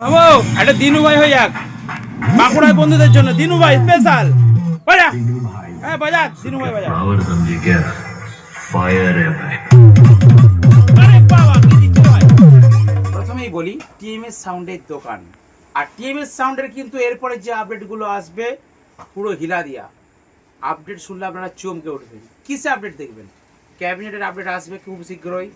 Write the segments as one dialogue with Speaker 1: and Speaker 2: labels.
Speaker 1: মামো একটা দিনু ভাই হয়ে যাক। বাঁকুড়ার বন্ধুদের জন্য। দিনু ভাই স্পেশাল বাজা। হ্যাঁ বাজা। দিনু ভাই বাজা। প্রথমেই বলি টিএমএস সাউন্ডের দোকান। আর টিএমএস সাউন্ডের কিন্তু এরপরে যে আপডেটগুলো আসবে পুরো হিলা দিয়া। আপডেট শুনলে আপনারা চমকে উঠবেন। কিসে আপডেট দেখবেন? ক্যাবিনেটের আপডেট আসবে খুব শীঘ্রই।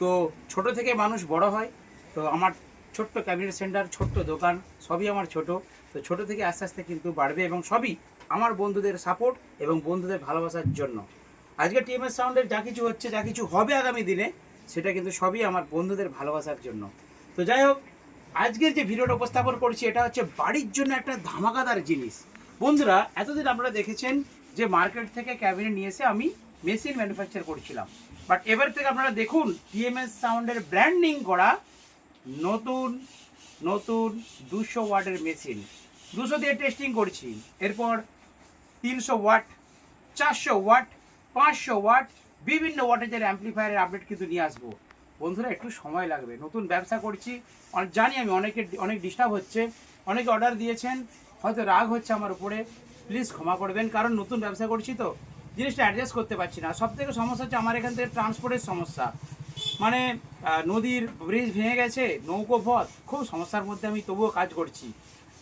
Speaker 1: তো ছোট থেকে মানুষ বড় হয় তো আমার ছোট্ট ক্যাবিনেট সেন্টার ছোট্ট দোকান, সবই আমার ছোট। তো ছোট থেকে আস্তে আস্তে কিন্তু বাড়বে এবং সবই আমার বন্ধুদের সাপোর্ট এবং বন্ধুদের ভালোবাসার জন্য। আজকে টিএমএস সাউন্ডের যা কিছু হচ্ছে, যা কিছু হবে আগামী দিনে, সেটা কিন্তু সবই আমার বন্ধুদের ভালোবাসার জন্য। তো যাই হোক, আজকের যে ভিডিওটা উপস্থাপন করছি, এটা হচ্ছে বাড়ির জন্য একটা ধামাকাদার জিনিস। বন্ধুরা, এতদিন আপনারা দেখেছেন যে মার্কেট থেকে ক্যাবিনেট নিয়ে এসে আমি মেশিন ম্যানুফ্যাকচার করছিলাম। বাট এবার থেকে আপনারা দেখুন টিএমএস সাউন্ডের ব্র্যান্ডিং করা নতুন নতুন দুশো ওয়াটের মেশিন দুশো দিয়ে টেস্টিং করছি। এরপর তিনশো ওয়াট, চারশো ওয়াট, পাঁচশো ওয়াট, বিভিন্ন ওয়াটেজের অ্যাম্পলিফায়ারের আপডেট কিন্তু নিয়ে আসব। বন্ধুরা, একটু সময় লাগবে। নতুন ব্যবসা করছি। জানি আমি অনেকের অনেক ডিস্টার্ব হচ্ছে। অনেকে অর্ডার দিয়েছেন। হয়তো রাগ হচ্ছে আমার উপরে। প্লিজ ক্ষমা করবেন। কারণ নতুন ব্যবসা করছি তো। জিনিসটা অ্যাডজাস্ট করতে পারছি না। সব থেকে সমস্যা হচ্ছে আমার এখান থেকে ট্রান্সপোর্টের সমস্যা। মানে নদীর ব্রিজ ভেঙে গেছে, নৌকো পথ, খুব সমস্যার মধ্যে আমি তবুও কাজ করছি।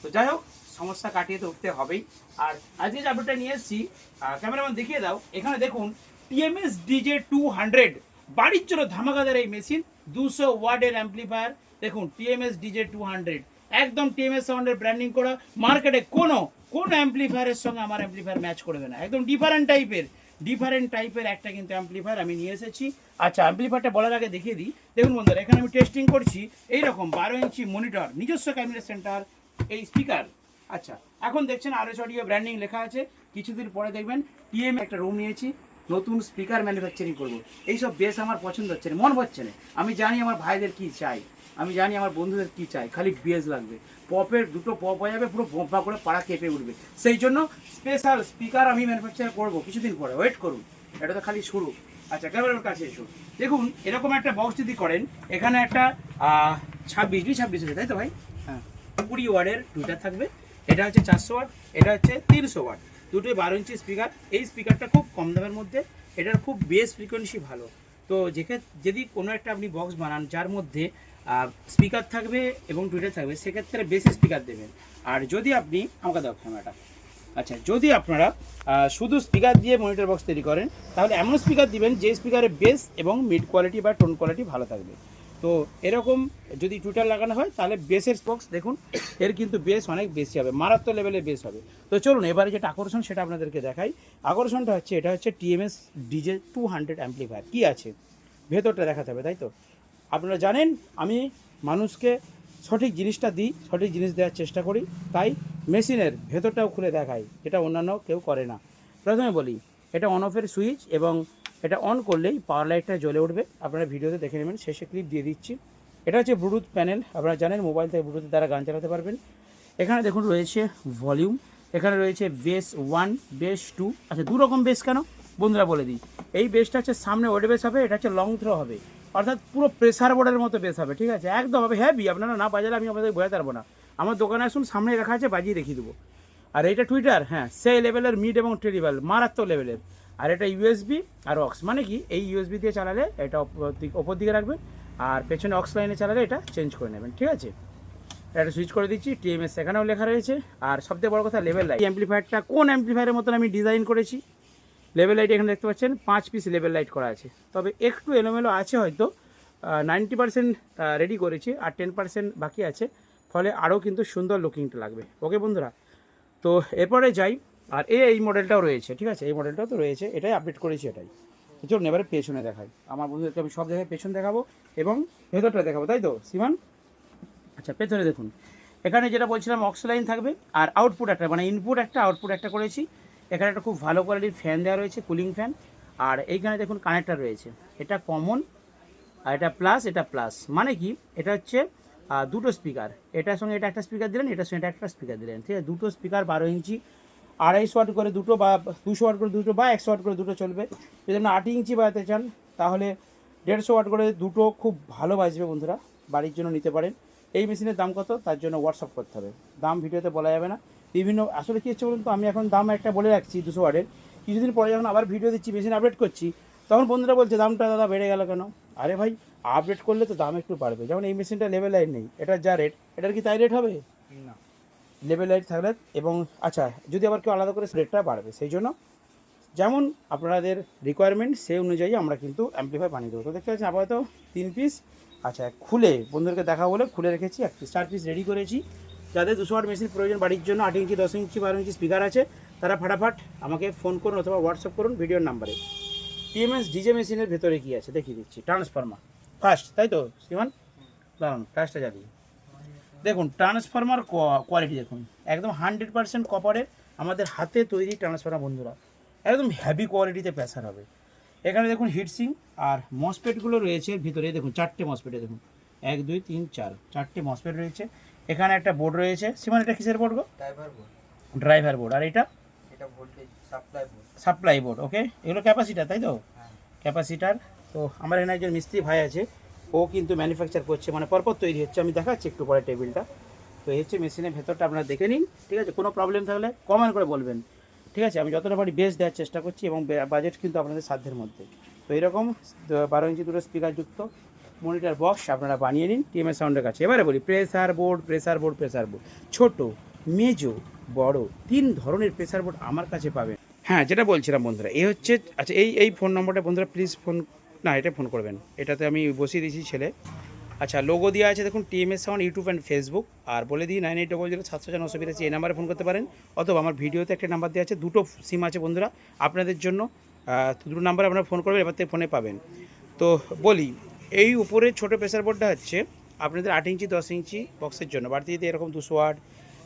Speaker 1: তো যাই হোক, সমস্যা কাটিয়ে তো উঠতে হবেই। আর আজকে যে আপডেটটা নিয়ে এসেছি ক্যামেরাম্যান দেখিয়ে দাও, এখানে দেখুন টিএমএস ডিজে টু হান্ড্রেড বাড়ির জন্য ধামাকাদার এই মেশিন দুশো ওয়ার্ডের অ্যাম্পলিফায়ার দেখুন টিএমএস ডিজে টু হান্ড্রেড একদম টিএমএস সাউন্ডের ব্র্যান্ডিং করা। মার্কেটে কোনো, কোন অ্যাম্পলিফায়ারের সঙ্গে আমার অ্যাম্পলিফায়ার ম্যাচ করবে না। একদম ডিফারেন্ট টাইপের ডিফারেন্ট টাইপের একটা কিন্তু অ্যাম্পলিফায়ার আমি নিয়ে এসেছি। আচ্ছা অ্যাম্পলিফায়ারটা বলার আগে দেখিয়ে দিই। দেখুন বন্ধুরা, এখানে আমি টেস্টিং করছি। এইরকম বারো ইঞ্চি মনিটর নিজস্ব ক্যামেরা সেন্টার এই স্পিকার আচ্ছা এখন দেখছেন আরএস অডিও ব্র্যান্ডিং লেখা আছে। কিছুদিন পরে দেখবেন টিএম একটা রুম নিয়েছি। নতুন স্পিকার ম্যানুফ্যাকচারিং করব। এইসব বেশ আমার পছন্দ হচ্ছে না, মন হচ্ছে না। আমি জানি আমার ভাইদের কি চাই, আমি জানি আমার বন্ধুদের কি চাই, খালি বেস লাগবে। পপের দুটো পপ হয়ে যাবে, পুরো বোম্পা করে পাড়া কেঁপে উঠবে। সেই জন্য স্পেশাল স্পিকার আমি ম্যানুফ্যাকচার করব কিছুদিন পরে। ওয়েট করুন, এটা তো খালি শুরু। আচ্ছা ক্যামেরার কাছে এসো। দেখুন, এরকম একটা বক্স যদি করেন, এখানে একটা ছাব্বিশ, দুই ছাব্বিশ হচ্ছে তাই তো ভাই? হ্যাঁ কুড়ি ওয়ার্ডের দুইটা থাকবে। এটা হচ্ছে চারশো ওয়াট, এটা হচ্ছে তিনশো ওয়াট। দুটোই বারো ইঞ্চি স্পিকার এই স্পিকারটা খুব কম দামের মধ্যে, এটার খুব বেস ফ্রিকোয়েন্সি ভালো। তো যেক্ষেত্রে যদি কোনো একটা আপনি বক্স বানান, যার মধ্যে স্পিকার থাকবে এবং টুইটার থাকবে, সেক্ষেত্রে বেশি স্পিকার দেবেন। আর যদি আপনি, আমাকে দাও ক্যামেরাটা আচ্ছা যদি আপনারা শুধু স্পিকার দিয়ে মনিটর বক্স তৈরি করেন, তাহলে এমন স্পিকার দিবেন যে স্পিকারের বেস এবং মিড কোয়ালিটি বা টোন কোয়ালিটি ভালো থাকবে। তো এরকম যদি টুইটার লাগানো হয়, তাহলে বেসের স্পক্স দেখুন, এর কিন্তু বেস অনেক বেশি হবে, মারাত্মক লেভেলে বেস হবে। তো চলুন, এবারে যেটা আকর্ষণ সেটা আপনাদেরকে দেখাই। আকর্ষণটা হচ্ছে, এটা হচ্ছে TMS DJ two hundred amplifier কী আছে? ভেতরটা দেখাতে হবে, তাই তো? আপনারা জানেন, আমি মানুষকে সঠিক জিনিসটা দিই, সঠিক জিনিস দেওয়ার চেষ্টা করি, তাই মেশিনের ভেতরটাও খুলে দেখাই, যেটা অন্যান্য কেউ করে না। প্রথমে বলি, এটা অন অফের সুইচ এবং এটা অন করলেই পাওয়ার লাইটটা জ্বলে উঠবে। আপনারা ভিডিওতে দেখে নেবেন, শেষে ক্লিপ দিয়ে দিচ্ছি। এটা হচ্ছে ব্লুটুথ প্যানেল আপনারা জানেন মোবাইল থেকে ব্লুটুথ দ্বারা গান চালাতে পারবেন। এখানে দেখুন রয়েছে ভলিউম এখানে রয়েছে বেস ওয়ান বেস টু আচ্ছা দু রকম বেস কেন? বন্ধুরা বলে দিই। এই বেসটা হচ্ছে সামনে ওয়েড বেস হবে, এটা হচ্ছে লং থ্রো হবে। অর্থাৎ পুরো প্রেসার বোর্ডের মতো বেস হবে, ঠিক আছে? একদম হবে হ্যাভি আপনারা না বাজালে আমি আপনাদের বোঝাতে পারব না। আমার দোকানে আসুন সামনে রাখা আছে, বাজিয়ে দেখিয়ে দেবো। আর এটা টুইটার হ্যাঁ সেই লেভেলের মিড এবং টেরিবল মারাত্মক লেভেলের আর এটা ইউএসবি আর অক্স মানে কি এই ইউএসবি দিয়ে চালালে এটা ওপর দিক- রাখবেন আর পেছনে অক্স লাইনে চালালে এটা চেঞ্জ করে নেবেন, ঠিক আছে? এটা সুইচ করে দিচ্ছি টিএমএস এখানেও লেখা রয়েছে। আর সবথেকে বড় কথা লেভেল লাইট অ্যাম্পলিফায়ারটা কোন অ্যাম্পলিফায়ারের মতন আমি ডিজাইন করেছি? লেভেল লাইট এখানে দেখতে পাচ্ছেন, পাঁচ পিস লেভেল লাইট করা আছে। তবে একটু এলোমেলো আছে হয়তো নাইনটি পার্সেন্ট রেডি করেছি আর টেন পার্সেন্ট বাকি আছে। ফলে আরও কিন্তু সুন্দর লুকিংটা লাগবে। ওকে বন্ধুরা? তো এরপরে যাই। আর এ, এই মডেলটাও রয়েছে, ঠিক আছে? এই মডেলটাও তো রয়েছে, এটাই আপডেট করেছি এটাই। চলুন, এবারে পেছনে দেখাই। আমার বন্ধুদেরকে আমি সব জায়গায় পেছন দেখাবো এবং ভেতরটা দেখাবো, তাই তো, সিমান? আচ্ছা পেছনে দেখুন। এখানে যেটা বলছিলাম অক্সলাইন থাকবে আর আউটপুট একটা মানে ইনপুট একটা আউটপুট একটা করেছি। এখানে একটা খুব ভালো কোয়ালিটির ফ্যান দেওয়া রয়েছে কুলিং ফ্যান আর এইখানে দেখুন কানেক্টার রয়েছে। এটা কমন আর এটা প্লাস এটা প্লাস মানে কি? এটা হচ্ছে দুটো স্পিকার এটার সঙ্গে এটা একটা স্পিকার দিলেন, এটার সঙ্গে এটা একটা স্পিকার দিলেন। ঠিক আছে? দুটো স্পিকার বারো ইঞ্চি আড়াইশো ওয়াট করে দুটো বা দুশো ওয়াট করে দুটো বা একশো ওয়াট করে দুটো চলবে। যদি আপনি আট ইঞ্চি বাজাতে চান, তাহলে দেড়শো ওয়াট করে দুটো খুব ভালো বাজবে বন্ধুরা, বাড়ির জন্য নিতে পারেন। এই মেশিনের দাম কত? তার জন্য হোয়াটসঅ্যাপ করতে হবে। দাম ভিডিওতে বলা যাবে না। বিভিন্ন, আসলে কী হচ্ছে বলুন তো, আমি এখন দাম একটা বলে রাখছি দুশো ওয়াটের। কিছুদিন পরে যখন আবার ভিডিও দিচ্ছি, মেশিন আপডেট করছি, তখন বন্ধুরা বলছে, দামটা দাদা বেড়ে গেল কেন? আরে ভাই, আপডেট করলে তো দাম একটু বাড়বে। যেমন এই মেশিনটা লেভেল লাইট নেই এটার যা রেট এটার কি তাই রেট হবে? লেভেল লাইট থাকলে এবং আচ্ছা যদি আবার কেউ আলাদা করে রেটটা বাড়বে, সেই জন্য যেমন আপনাদের রিকোয়ারমেন্ট সেই অনুযায়ী আমরা কিন্তু অ্যাম্পলিফাই বানিয়ে দেবো। তো দেখতে পাচ্ছেন আপাতত তিন পিস আচ্ছা খুলে বন্ধুদেরকে দেখা বলে খুলে রেখেছি। এক পিস চার পিস রেডি করেছি। যাদের দুশো আট মেশিন প্রয়োজন, বাড়ির জন্য আট ইঞ্চি, দশ ইঞ্চি, বারো ইঞ্চি স্পিকার আছে, তারা ফাটাফাট আমাকে ফোন করুন অথবা হোয়াটসঅ্যাপ করুন ভিডিওর নাম্বারে টিএমএস ডিজে মেশিনের ভেতরে কী আছে? দেখিয়ে দিচ্ছি। ট্রান্সফর্মার ফার্স্ট তাই তো শ্রীমান দাঁড়ান ফ্ল্যাশটা জ্বালিয়ে দেখুন ট্রান্সফর্মার কোয়ালিটি দেখুন। একদম হান্ড্রেড পার্সেন্ট কপারের আমাদের হাতে তৈরি ট্রান্সফর্মার বন্ধুরা। একদম হ্যাভি কোয়ালিটিতে প্রেসার হবে। এখানে দেখুন হিটসিং আর মসপেটগুলো রয়েছে ভিতরে। দেখুন চারটে মসপেটে দেখুন। এক দুই তিন চার চারটে মসপেট রয়েছে। এখানে একটা বোর্ড রয়েছে। সীমান এটা কিসের বোর্ড গো?
Speaker 2: ড্রাইভার বোর্ড
Speaker 1: ড্রাইভার বোর্ড আর এটা?
Speaker 2: এটা voltage supply board
Speaker 1: supply board okay এগুলো ক্যাপাসিটার তাই তো? ক্যাপাসিটার তো আমার এখানে একজন মিস্ত্রি ভাই আছে। ও কিন্তু ম্যানুফ্যাকচার করছে মানে পরপর তৈরি হচ্ছে। আমি দেখাচ্ছি একটু পরে টেবিলটা। তো এই হচ্ছে মেশিনের ভেতরটা, আপনারা দেখে নিন, ঠিক আছে? কোনো প্রবলেম থাকলে কমেন্ট করে বলবেন, ঠিক আছে? আমি যতটা পারি বেস্ট দেওয়ার চেষ্টা করছি এবং বাজেট কিন্তু আপনাদের সাধ্যের মধ্যে। তো এরকম বারো ইঞ্চি দুটো স্পিকারযুক্ত মনিটার বক্স আপনারা বানিয়ে নিন টিএমএস সাউন্ডের কাছে। এবারে বলি pressure board pressure board pressure board ছোট, মেজো, বড়, তিন ধরনের প্রেসার বোর্ড আমার কাছে পাবেন। হ্যাঁ যেটা বলছিলাম বন্ধুরা, এই হচ্ছে আচ্ছা এই এই ফোন নম্বরটা বন্ধুরা প্লিজ ফোন না, এটা ফোন করবেন। এটাতে আমি বসিয়ে দিয়েছি ছেলে। আচ্ছা লোগো দেওয়া আছে দেখুন TMS sound YouTube and Facebook আর বলে দিই নাইন এইট ডবল জিরো সাতশো নশো বিরাশি, এই নাম্বারে ফোন করতে পারেন। অথবা আমার ভিডিওতে একটা নাম্বার দেওয়া আছে, দুটো সিম আছে বন্ধুরা, আপনাদের জন্য দুটো নাম্বার আপনারা ফোন করবেন, এবার থেকে ফোনে পাবেন। তো বলি, এই উপরে ছোটো প্রেসার বোর্ডটা হচ্ছে, আপনাদের আট ইঞ্চি, দশ ইঞ্চি বক্সের জন্য। বাড়িতে যদি এরকম দুশো ওয়াট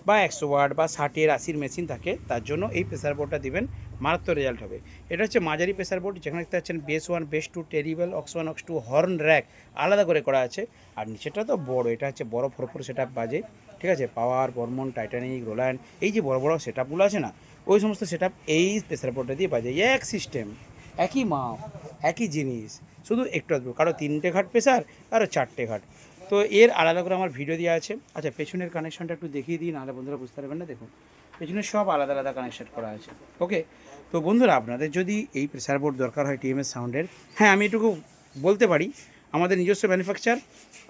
Speaker 1: বা একশো ওয়াট বা ষাটের আশির মেশিন থাকে, তার জন্য এই প্রেসার বোর্ডটা দিবেন। মারাত্মক রেজাল্ট হবে। এটা হচ্ছে মাঝারি প্রেসার বোর্ড যেখানে দেখতে পাচ্ছেন bass one bass two treble aux one aux two horn rack আলাদা করে করা আছে। আর নিচেটা তো বড়, এটা হচ্ছে বড় ফোর ফোর সেট বাজে, ঠিক আছে? পাওয়ার বর্মন টাইটানিক রোলায়ন এই যে বড় বড় সেট আপগুলো আছে না, ওই সমস্ত সেট এই প্রেসার বোর্ডটা দিয়ে বাজে এক সিস্টেম একই মাপ, একই জিনিস, শুধু একটু আধটু কারও তিনটে ঘাট প্রেসার কারও চারটে ঘাট। তো এর আলাদা করে আমার ভিডিও দেওয়া আছে। আচ্ছা পেছনের কানেকশনটা একটু দেখিয়ে দিই, নাহলে বন্ধুরা বুঝতে পারবেন না, দেখুন। পেছনে সব আলাদা আলাদা কানেকশন করা আছে। ওকে তো বন্ধুরা, আপনাদের যদি এই প্রেসার বোর্ড দরকার হয় টিএমএস সাউন্ডের হ্যাঁ আমি এটুকু বলতে পারি, আমাদের নিজস্ব ম্যানুফ্যাকচার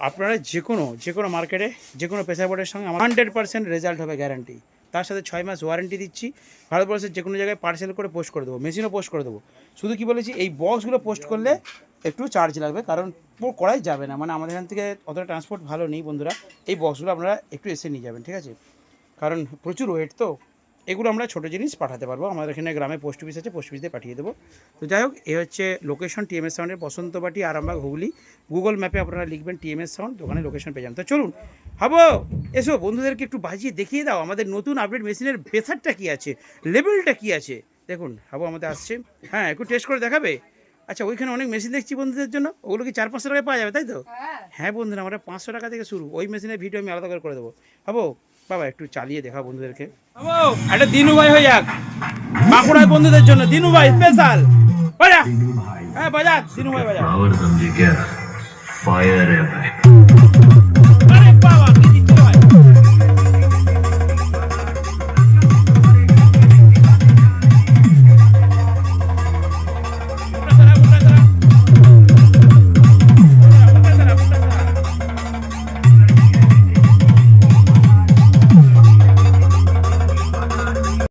Speaker 1: আপনারা যে কোনো যে কোনো মার্কেটে যে কোনো প্রেসার বোর্ডের সঙ্গে আমার হান্ড্রেড পার্সেন্ট রেজাল্ট হবে গ্যারান্টি তার সাথে ছয় মাস ওয়ারেন্টি দিচ্ছি, ভারতবর্ষের যে কোনো জায়গায় পার্সেল করে পোস্ট করে দেবো মেশিনও পোস্ট করে দেবো। শুধু কি বলেছি? এই বক্সগুলো পোস্ট করলে একটু চার্জ লাগবে, কারণ পুরো করাই যাবে না। মানে আমাদের এখান থেকে অতটা ট্রান্সপোর্ট ভালো নেই বন্ধুরা। এই বক্সগুলো আপনারা একটু এসে নিয়ে যাবেন, ঠিক আছে? কারণ প্রচুর ওয়েট তো। এগুলো আমরা ছোটো জিনিস পাঠাতে পারব। আমাদের এখানে গ্রামে পোস্ট অফিস আছে পোস্ট অফিস পাঠিয়ে দেবো। তো যাই হোক, এ হচ্ছে লোকেশন টিএমএস সাউন্ডের বসন্তবাটি আরামবাগ, হুগলি। গুগল ম্যাপে আপনারা লিখবেন টিএমএস সাউন্ড দোকানে লোকেশন পেয়ে যান তো চলুন, হাবো, এসো, বন্ধুদেরকে একটু বাজিয়ে দেখিয়ে দাও। আমাদের নতুন আপডেট মেশিনের প্রেসারটা কী আছে? লেভেলটা কী আছে? দেখুন, হাবো আমাদের আসছে। হ্যাঁ একটু টেস্ট করে দেখাবে? আচ্ছা ওইখানে অনেক মেশিন দেখছি বন্ধুদের জন্য। ওগুলো কি চার পাঁচশো টাকায় পাওয়া যাবে তাই তো? হ্যাঁ। বন্ধুরা আমরা পাঁচশো টাকা থেকে শুরু। ওই মেশিনের ভিডিও আমি আলাদা করে করে দেবো। হব? বাবা একটু চালিয়ে দেখা বন্ধুদেরকে। একটা দিনু ভাই হয়ে যাক। বাঁকুড়ার বন্ধুদের জন্য। দিনু ভাই স্পেশাল বাজা। হ্যাঁ বাজা। দিনু ভাই বাজা।